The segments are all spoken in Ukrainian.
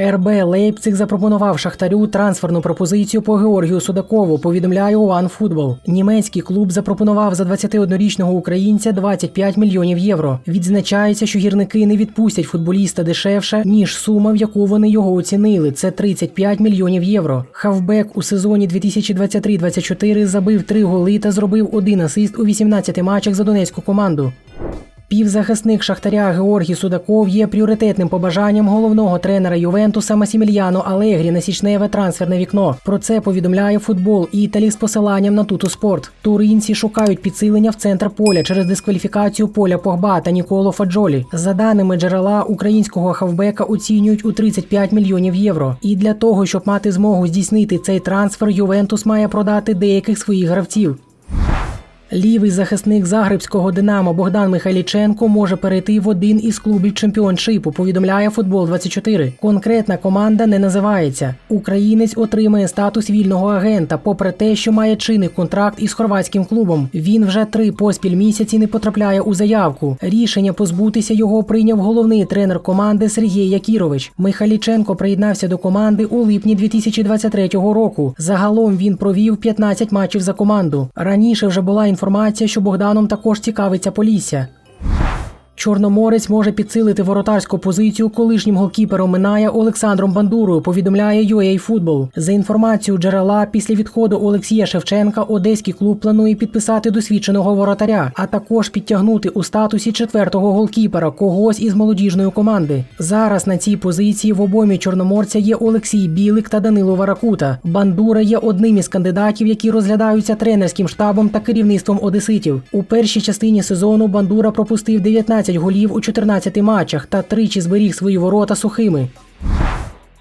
РБ Лейпциг запропонував Шахтарю трансферну пропозицію по Георгію Судакову. Повідомляє OneFootball. Німецький клуб запропонував за 21-річного українця 25 мільйонів євро. Відзначається, що гірники не відпустять футболіста дешевше ніж сума, в яку вони його оцінили. Це 35 мільйонів євро. Хавбек у сезоні 2023-24 забив 3 голи та зробив один асист у 18 матчах за донецьку команду. Півзахисник Шахтаря Георгій Судаков є пріоритетним побажанням головного тренера Ювентуса Масіміліано Алегрі на січневе трансферне вікно. Про це повідомляє футбол Італі з посиланням на Туту Спорт. Туринці шукають підсилення в центр поля через дискваліфікацію поля Погба та Ніколо Фаджолі. За даними джерела українського хавбека оцінюють у 35 мільйонів євро. І для того, щоб мати змогу здійснити цей трансфер, Ювентус має продати деяких своїх гравців. Лівий захисник Загребського Динамо Богдан Михайліченко може перейти в один із клубів чемпіоншипу. Повідомляє футбол 24 Конкретна команда не називається. Українець отримає статус вільного агента, попри те, що має чинний контракт із хорватським клубом. Він вже три поспіль місяці не потрапляє у заявку. Рішення позбутися його прийняв головний тренер команди Сергій Якірович. Михайліченко приєднався до команди у липні 2023 року. Загалом він провів 15 матчів за команду. Раніше вже була інформація, що Богданом також цікавиться Полісся. Чорноморець може підсилити воротарську позицію колишнім голкіпером Минає Олександром Бандурою. Повідомляє UA Football. За інформацією джерела, після відходу Олексія Шевченка одеський клуб планує підписати досвідченого воротаря, а також підтягнути у статусі четвертого голкіпера когось із молодіжної команди. Зараз на цій позиції в обоймі чорноморця є Олексій Білик та Данило Варакута. Бандура є одним із кандидатів, які розглядаються тренерським штабом та керівництвом одеситів. У першій частині сезону Бандура пропустив 19 голів у 14 матчах та тричі зберіг свої ворота сухими.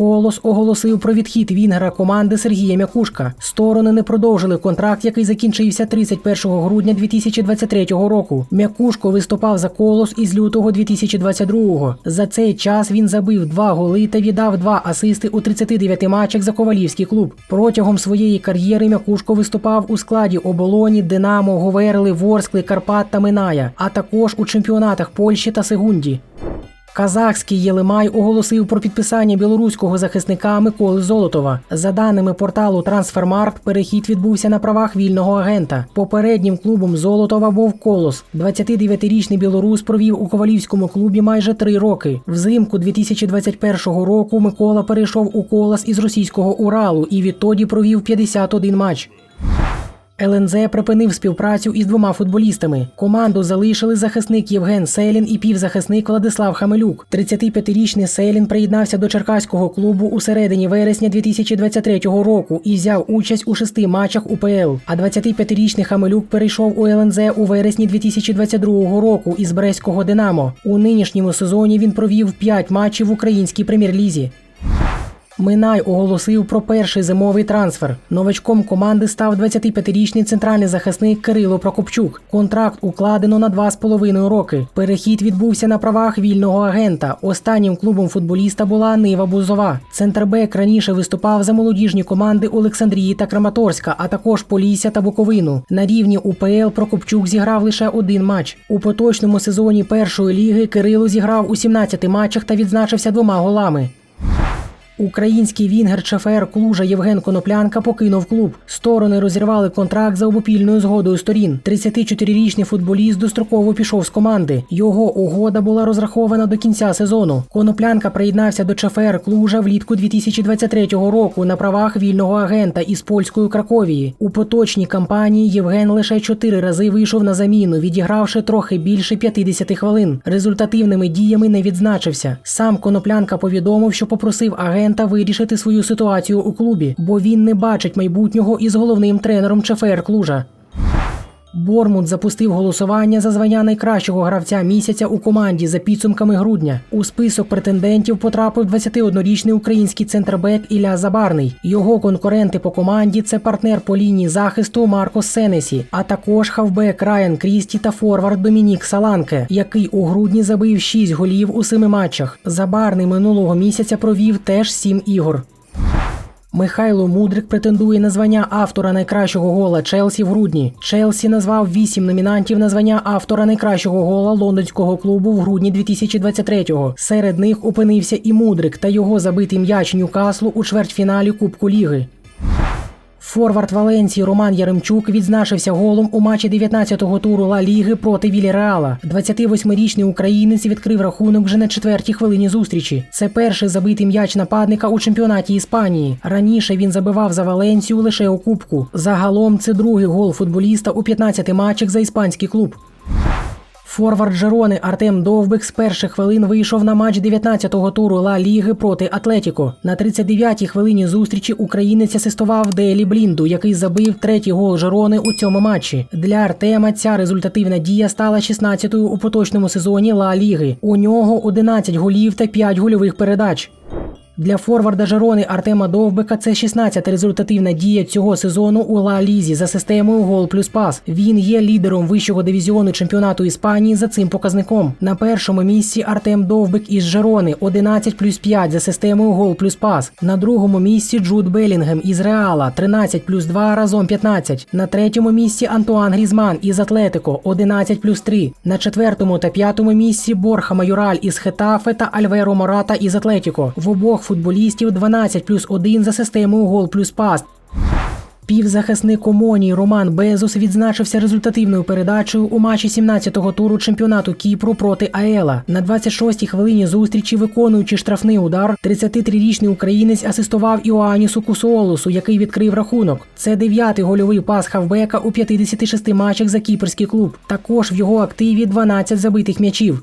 Колос оголосив про відхід вінгера команди Сергія Мякушка. Сторони не продовжили контракт, який закінчився 31 грудня 2023 року. Мякушко виступав за колос із лютого 2022-го. За цей час він забив два голи та віддав два асисти у 39 матчах за ковалівський клуб. Протягом своєї кар'єри Мякушко виступав у складі оболоні, Динамо, Говерли, Ворскли, Карпат та Миная, а також у чемпіонатах Польщі та Сегунді. Казахський Єлимай оголосив про підписання білоруського захисника Миколи Золотова. За даними порталу Трансфермаркт, перехід відбувся на правах вільного агента. Попереднім клубом Золотова був Колос. 29-річний білорус провів у ковалівському клубі майже три роки. Взимку 2021 року Микола перейшов у колос із російського Уралу і відтоді провів 51 матч. ЛНЗ припинив співпрацю із двома футболістами. Команду залишили захисник Євген Селін і півзахисник Владислав Хамелюк. 35-річний Селін приєднався до черкаського клубу у середині вересня 2023 року і взяв участь у шести матчах УПЛ. А 25-річний Хамелюк перейшов у ЛНЗ у вересні 2022 року із Брестського Динамо. У нинішньому сезоні він провів 5 матчів в українській прем'єр-лізі. Минай оголосив про перший зимовий трансфер. Новачком команди став 25-річний центральний захисник Кирило Прокопчук. Контракт укладено на 2,5 роки. Перехід відбувся на правах вільного агента. Останнім клубом футболіста була Нива Бузова. Центрбек раніше виступав за молодіжні команди Олександрії та Краматорська, а також Полісся та Буковину. На рівні УПЛ Прокопчук зіграв лише один матч. У поточному сезоні першої ліги Кирило зіграв у 17 матчах та відзначився двома голами. Український вінгер ЧФР Клужа Євген Коноплянка покинув клуб. Сторони розірвали контракт за обопільною згодою сторін. 34-річний футболіст достроково пішов з команди. Його угода була розрахована до кінця сезону. Коноплянка приєднався до ЧФР Клужа влітку 2023 року на правах вільного агента із польської Краковії. У поточній кампанії Євген лише чотири рази вийшов на заміну, відігравши трохи більше 50 хвилин. Результативними діями не відзначився. Сам Коноплянка повідомив, що попросив агента вирішити свою ситуацію у клубі, бо він не бачить майбутнього із головним тренером ЧФР Клужа. Бормут запустив голосування за звання найкращого гравця місяця у команді за підсумками грудня. У список претендентів потрапив 21-річний український центрбек Ілля Забарний. Його конкуренти по команді це партнер по лінії захисту Маркос Сенесі, а також хавбек Райан Крісті та форвард Домінік Саланке, який у грудні забив 6 голів у семи матчах. Забарний минулого місяця провів теж 7 ігор. Михайло Мудрик претендує на звання автора найкращого гола Челсі в грудні. Челсі назвав вісім номінантів на звання автора найкращого гола лондонського клубу в грудні 2023-го. Серед них опинився і Мудрик та його забитий м'яч Ньюкаслу у чвертьфіналі Кубку Ліги. Форвард Валенції Роман Яремчук відзначився голом у матчі 19-го туру Ла Ліги проти Віліреала. 28-річний українець відкрив рахунок вже на четвертій хвилині зустрічі. Це перший забитий м'яч нападника у чемпіонаті Іспанії. Раніше він забивав за Валенцію лише у кубку. Загалом це другий гол футболіста у 15 матчах за іспанський клуб. Форвард Жерони Артем Довбик з перших хвилин вийшов на матч 19-го туру Ла Ліги проти Атлетіко. На 39-й хвилині зустрічі українець асистував Делі Блінду, який забив третій гол Жерони у цьому матчі. Для Артема ця результативна дія стала 16-ю у поточному сезоні Ла Ліги. У нього 11 голів та 5 гольових передач. Для форварда Жерони Артема Довбика це 16-та результативна дія цього сезону у Ла Лізі за системою гол плюс пас. Він є лідером вищого дивізіону чемпіонату Іспанії за цим показником. На першому місці Артем Довбик із Жерони 11 плюс 5 за системою гол плюс пас. На другому місці Джуд Белінгем із Реала 13 плюс 2 разом 15. На третьому місці Антуан Грізман із Атлетико 11 плюс 3. На четвертому та п'ятому місці Борха Майораль із Хетафе та Альверо Мората із Атлетіко. В обох футболістів 12 плюс 1 за системою гол плюс пас. Півзахисник Омонії Роман Безус відзначився результативною передачею у матчі 17-го туру чемпіонату Кіпру проти Аела. На 26-й хвилині зустрічі, виконуючи штрафний удар, 33-річний українець асистував Іоанісу Кусуолусу, який відкрив рахунок. Це дев'ятий гольовий пас хавбека у 56 матчах за кіпрський клуб. Також в його активі 12 забитих м'ячів.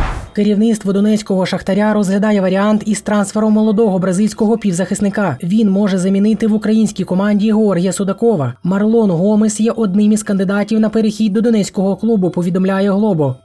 Керівництво донецького шахтаря розглядає варіант із трансфером молодого бразильського півзахисника. Він може замінити в українській команді Георгія Судакова. Марлон Гомес є одним із кандидатів на перехід до донецького клубу. Повідомляє Глобо.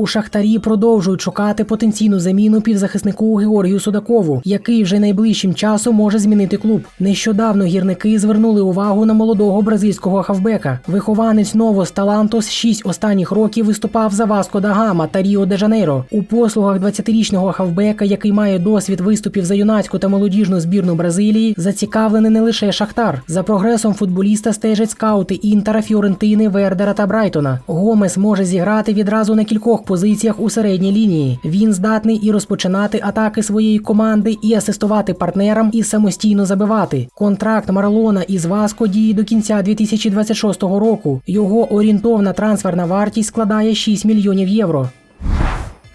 У Шахтарі продовжують шукати потенційну заміну півзахиснику Георгію Судакову, який вже найближчим часом може змінити клуб. Нещодавно гірники звернули увагу на молодого бразильського хавбека. Вихованець Новос Талантос шість останніх років виступав за Васко да та Ріо де Жанейро. У послугах 20-річного хавбека, який має досвід виступів за юнацьку та молодіжну збірну Бразилії, зацікавлений не лише Шахтар. За прогресом футболіста стежать скаути Інтера, Фіорентини, Вердера та Брайтона. Гомес може зіграти відразу на кількох позиціях у середній лінії. Він здатний і розпочинати атаки своєї команди, і асистувати партнерам, і самостійно забивати. Контракт Марлона із Васко діє до кінця 2026 року. Його орієнтовна трансферна вартість складає 6 мільйонів євро.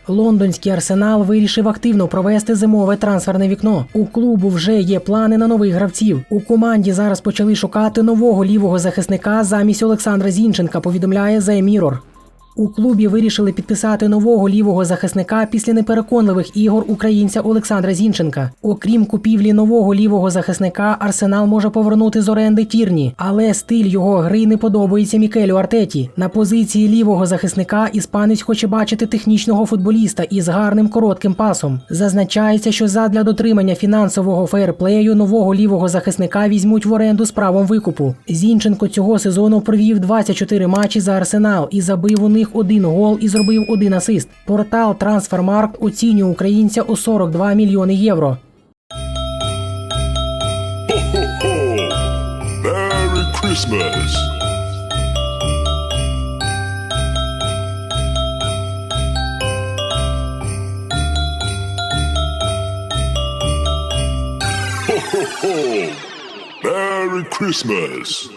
Лондонський арсенал вирішив активно провести зимове трансферне вікно. У клубу вже є плани на нових гравців. У команді зараз почали шукати нового лівого захисника замість Олександра Зінченка. Повідомляє The Mirror. У клубі вирішили підписати нового лівого захисника після непереконливих ігор українця Олександра Зінченка. Окрім купівлі нового лівого захисника, Арсенал може повернути з оренди Тірні, але стиль його гри не подобається Мікелю Артеті. На позиції лівого захисника іспанець хоче бачити технічного футболіста із гарним коротким пасом. Зазначається, що задля дотримання фінансового фейерплею нового лівого захисника візьмуть в оренду з правом викупу. Зінченко цього сезону провів 24 матчі за Арсенал і забив у них один гол і зробив один асист. Портал Трансфермаркт оцінює українця у 42 мільйони євро. Merry Christmas. Merry Christmas.